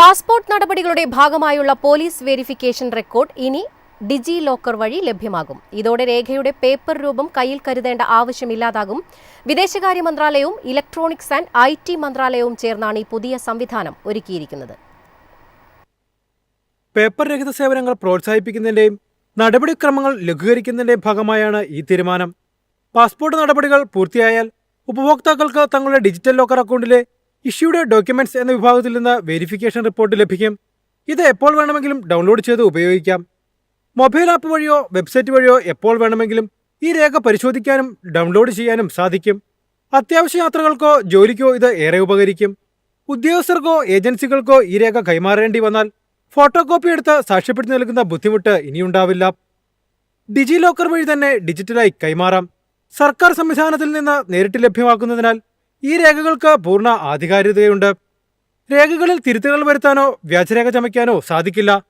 Passport നടപടികളുടെ ഭാഗമായുള്ള police verification record ഇനി ഡിജി ലോക്കർ വഴി ലഭ്യമാകും. ഇതോടെ രേഖയുടെ പേപ്പർ രൂപം കയ്യിൽ കരുതേണ്ട ആവശ്യമില്ലാതാകും. വിദേശകാര്യ മന്ത്രാലയവും ഇലക്ട്രോണിക്സ് ആൻഡ് ഐ ടി മന്ത്രാലയവും ചേർന്നാണ് ഈ പുതിയ സംവിധാനം ഒരുക്കിയിരിക്കുന്നത്. പേപ്പർ രഹിത സേവനങ്ങൾ പ്രോത്സാഹിപ്പിക്കുന്നതിന്റെയും നടപടിക്രമങ്ങൾ ലഘൂകരിക്കുന്നതിന്റെയും ഭാഗമായാണ് ഈ തീരുമാനം. പാസ്പോർട്ട് നടപടികൾ പൂർത്തിയായാൽ ഉപഭോക്താക്കൾക്ക് തങ്ങളുടെ ഡിജിറ്റൽ ലോക്കർ അക്കൗണ്ടിലെ ഇഷ്യൂഡ് ഡോക്യുമെന്റ്സ് എന്ന വിഭാഗത്തിൽ നിന്ന് വെരിഫിക്കേഷൻ റിപ്പോർട്ട് ലഭിക്കും. ഇത് എപ്പോൾ വേണമെങ്കിലും ഡൗൺലോഡ് ചെയ്ത് ഉപയോഗിക്കാം. മൊബൈൽ ആപ്പ് വഴിയോ വെബ്സൈറ്റ് വഴിയോ എപ്പോൾ വേണമെങ്കിലും ഈ രേഖ പരിശോധിക്കാനും ഡൗൺലോഡ് ചെയ്യാനും സാധിക്കും. അത്യാവശ്യ യാത്രകൾക്കോ ജോലിക്കോ ഇത് ഏറെ ഉപകരിക്കും. ഉദ്യോഗസ്ഥർക്കോ ഏജൻസികൾക്കോ ഈ രേഖ കൈമാറേണ്ടി വന്നാൽ ഫോട്ടോ കോപ്പി എടുത്ത് സാക്ഷ്യപ്പെടുത്തി നൽകുന്ന ബുദ്ധിമുട്ട് ഇനിയുണ്ടാവില്ല. ഡിജി ലോക്കർ വഴി തന്നെ ഡിജിറ്റലായി കൈമാറാം. സർക്കാർ സംവിധാനത്തിൽ നിന്ന് നേരിട്ട് ലഭ്യമാക്കുന്നതിനാൽ ഈ രേഖകൾക്ക് പൂർണ ആധികാരികതയുണ്ട്. രേഖകളിൽ തിരുത്തലുകൾ വരുത്താനോ വ്യാജരേഖ ചമയ്ക്കാനോ സാധിക്കില്ല.